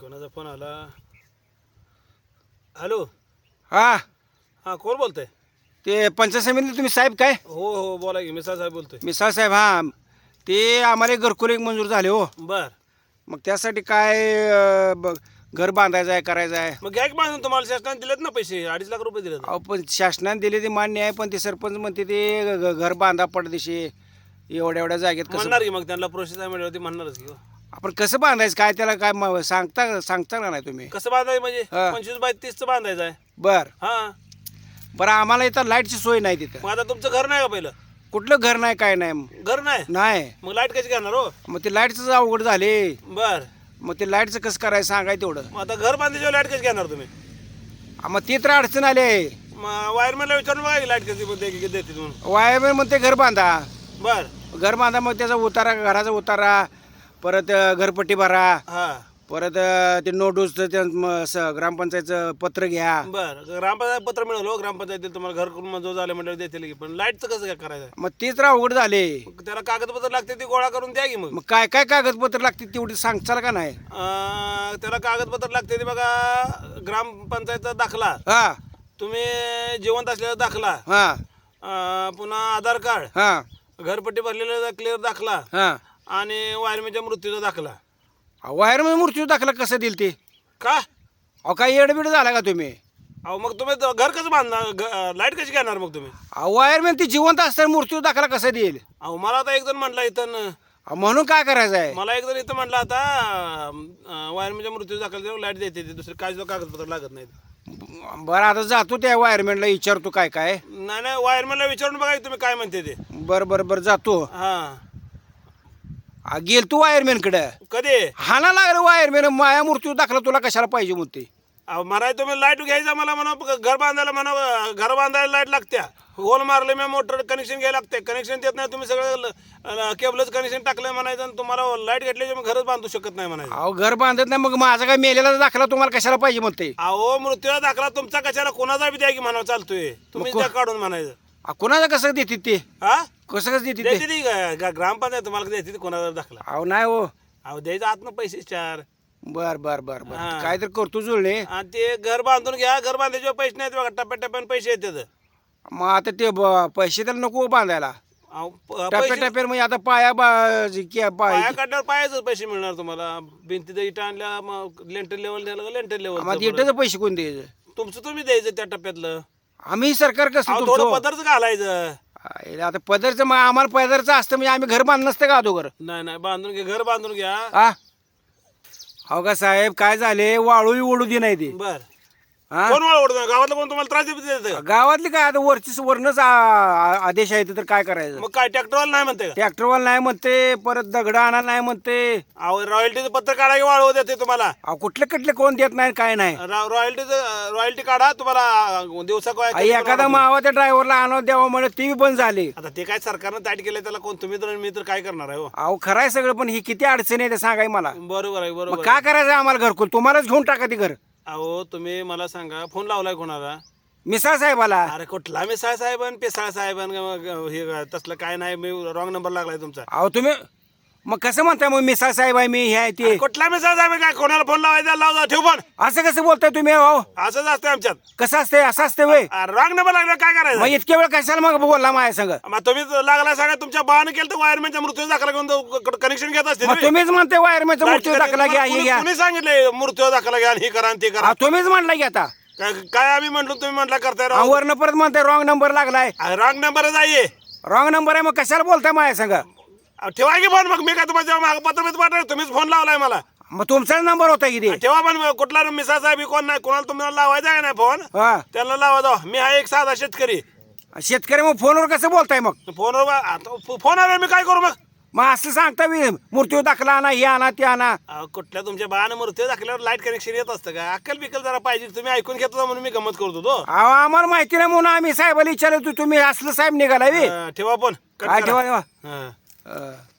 कोणाचा फोन आला? हॅलो? हा. हां कोण बोलतंय? ते पंचायत समितीला तुम्ही साहेब काय? हो हो बोला की मिसा साहेब बोलतोय. मिसाळ साहेब हा. ते आम्हाला घरकुल एक मंजूर झाले हो. बर. मग त्यासाठी काय अं, ब- घर बांधायचं आहे करायचं आहे? मग घ्या की बांधून तुम्हाला शासनाने दिलेत ना पैसे अडीच लाख रुपये दिलेत. अहो पण शासनाने दिले ते मान्य आहे पण ते सरपंच म्हणते ते घर बांधा पडदेशी. एवढ्या एवढ्या जागेत कसं म्हणणार की मग त्यांना प्रोसेस आहे म्हणजे म्हणणारच की हो. आपण कसं बांधायचं? काय त्याला काय म- सांगता सांगता का नाही तुम्ही? कसं बांधायचं म्हणजे? हा. पंचवीस बाय तीसचं बांधायचं आहे. बर. हां. बरं आम्हाला इथं लाईटची सोय नाही तिथं. मग आता तुमचं घर नाही का पहिलं? कुठलं घर नाही काय नाही. घर नाही? नाही. मग लाइट कशी घेणार हो? मग ते लाईटचं अवघड झाले. बर. मग ते लाईटचं कसं करायचं सांगाय तेवढं. मग आता घर बांधायच्यावर लाइट कशी घेणार तुम्ही? आ, मग ते तर अडचण आली आहे. मग वायरमॅनला विचारून बघा लाइट कशी दे- देते म्हणून. वायरमॅन म्हणते घर बांधा. बर. घर बांधा मग त्याचा उतारा घराचा उतारा परत घरपट्टी भरा. हां. परत ते नोटूसचं ते म- स- ग्रामपंचायतचं पत्र घ्या. बर. ग्रामपंचायत पत्र मिळालं हो. ग्रामपंचायतीला तुम्हाला घर मंजूर झाले म्हणजे देतील की. पण लाईटचं कसं काय करायचं? मग तेच अवघड झाले. मग त्याला कागदपत्र लागते ते गोळा करून द्या की मग. मग काय काय कागदपत्र लागतील तेवढी सांगचाल का नाही? अं, त्याला कागदपत्र लागते ते बघा ग्रामपंचायतचा दाखला. हा. तुम्ही जिवंत असलेला दाखला. हा. अं, पुन्हा आधार कार्ड. हा. घरपट्टी भरलेला क्लिअर दाखला. हा. आणि वायरमॅनच्या मृत्यूचा दाखला. वायरमॅन मृत्यू दाखला कसं दिल ते? का? अहो काय येडबीड झाला का तुम्ही? अहो मग तुम्ही द- घर कसं बांधणार? लाइट कशी घेणार मग तुम्ही? अहो वायरमॅन ती जिवंत असताना मृत्यू दाखला कसा देईल? अहो मला आता एक जण म्हटला इथं न- अहो, म्हणून काय करायचं आहे? मला एक जण इथं म्हटलं आता वायरमॅनच्या मृत्यू दाखल लाइट देते ते दुसरे काय कागदपत्र लागत नाहीत. बरं आता जातो त्या वायरमॅनला विचारतो काय काय? नाही नाही वायरमॅनला विचारून बघा की तुम्ही काय म्हणते ते. बरं बरं बरं जातो. हां. आ, गेल तू वायरमॅनकडे. कधी? हाना लागलं वायरमॅन माया मृत्यू दाखला तुला कशाला पाहिजे म्हणते. अहो मला तुम्ही लाइट घ्यायचा मला म्हणा घर बांधायला म्हणा घर बांधायला लाइट लागत्या. होल मारले मी मोटर कनेक्शन घ्यायला लागते. कनेक्शन देत नाही तुम्ही सगळं केबलच कनेक्शन टाकलंय म्हणायचं आणि तुम्हाला लाइट घेतल्याची मी घरच बांधू शकत नाही म्हणायचं. अहो घर बांधत नाही मग माझा काय मेलेला दाखला तुम्हाला कशाला पाहिजे म्हणते? अहो मृत्यूला दाखला तुमचा कशाला कोणाचा बी द्या की म्हणा चालतोय. तुम्ही काढून म्हणायचं. आ, कोणाला कसं देते ते? हा? कसं कसं देते ते? देते ती का- गा- ग्रामपंचायत तुम्हाला देते ती कोणाचा दाखला. अहो नाही हो. अहो द्यायचं आतनं पैसे चार. बर बर बर बर. हा. काय तर करतो जुळणे आणि ते घर बांधून घ्या घर बांधायचे पैसे नाहीत बघा टप्प्या टप्प्याने पैसे येतात. मग आता ते ब- पैसे तर नको बांधायला. अहो, प- टप्प्या पैसे टप्प्यावर म्हणजे आता पाया बा- जी- की- पाया पाय काढल्यावर पायाच पैसे मिळणार तुम्हाला. भिंतीचं इटा आणल्या मग लेंटर लेवल द्यायला लेंटर आम्हाला लेवल इथंच पैसे कोण द्यायचं? तुमचं तुम्ही द्यायचं त्या टप्प्यातलं. आम्ही सरकार कसं अहो थोडं तुमचं पदरच घालायचं. आईला आता पदरचं मग आम्हाला पदरचं असतं म्हणजे आम्ही घर बांधलं नसतं का अगोदर? नाही नाही बांधून घ्या घर बांधून घ्या. हा. हो का साहेब काय झाले? वाळूही ओढू दे नाही ती. बर. हा? कोण ओळखत? गावातलं कोण तुम्हाला त्रास देत गावातली काय? आता वरचीच वरनच आ- आदेश आहे तर काय करायचं? मग काय ट्रॅक्टरवाला नाही म्हणते का? ट्रॅक्टरवाला नाही म्हणते परत दगड आणा नाही म्हणते. अहो रॉयल्टीचं पत्र काढा की वाढवू देते तुम्हाला? अहो कुठले कुठले कोण देत नाही काय नाही. रॉयल्टीचं रॉयल्टी काढा तुम्हाला दिवसा काय आई, एखादा मावा त्या ड्रायव्हरला आणून द्यावं म्हणे ती बी बंद झाली. आता ते काय सरकारनं ताट केलं त्याला कोण तुम्ही तर मी तर काय करणार आहे हो? अहो खराय सगळं पण ही किती अडचणी आहे ते सांगाय मला. बरोबर आहे बरोबर मग काय करायचं आम्हाला घरकुल? तुम्हालाच घेऊन टाका ती घर. अहो तुम्ही मला सांगा फोन लावलाय कोणाला? मिसाळ साहेबाला. अरे कुठला मिसाळ साहेब आणि पेसाळ साहेब आणि हे तसलं काय नाही मी रॉंग नंबर लागलाय तुमचा. अहो तुम्ही मग कसं म्हणताय मग मिसाळ साहेब आहे मी हे आहे ते? कुठला मिसाळ साहेब काय कोणाला फोन लावायचा? लावजा ठेव फोन. असं कसं बोलताय तुम्ही अहो असंच असतं आमच्यात. कसं असतंय? असं असतं वय? रॉंग नंबर लागला काय मग करायचं इतक्या वेळ कशाला मग बोलला माझ्या संग? मग तुम्ही लागला सांगा तुमच्या बाण केलं तर वायरमॅनच्या मृत्यू दाखला घेऊन कनेक्शन घेत असते मग तुम्हीच म्हणते वायरमॅनचा मृत्यू दाखला घ्या हे घ्या. कुणी सांगितले मृत्यू दाखला घ्या आणि हे करा आणि ते करा? तुम्हीच म्हणला की आता. काय काय आम्ही म्हणलो तुम्ही म्हटला करताय अहो, वरनं परत म्हणते रॉंग नंबर लागलाय. रॉंग नंबरच आहे. रॉंग नंबर आहे मग कशाला बोलताय माझ्या संग? ठेवा की फोन मग. मी काय तुम्हाला जेव्हा मागं पत्र बित्र पाठवलं तुम्हीच फोन लावलाय मला. मग तुमचाच नंबर होता किती ठेवा पण कुठला मिसा साहेब कोण नाही कोणाला तुम्हाला लावायचा आहे ना फोन? हा. त्याला लावा जावा. मी आहे एक साधा शेतकरी. शेतकरी मग फोनवर कसं बोलताय मग? फोनवर बा- आता फो- फोन आला मी काय करू मग? मग असं सांगता मी मृत्यू दाखला आणा हे आणा ते आणा. अहो, कुठल्या तुमच्या बाण मृत्यू दाखल्यावर लाइट कनेक्शन येत असतं का? अक्कल बिकल जरा पाहिजे तुम्ही ऐकून घेत होता म्हणून मी गमत करतो तो अहो आम्हाला माहिती नाही म्हणून आम्ही साहेबाला विचारलं तू तुम्ही असलं साहेब निघाला बी. ठेवा फोन कट काय. ठेवा ठेवा. हा. अं,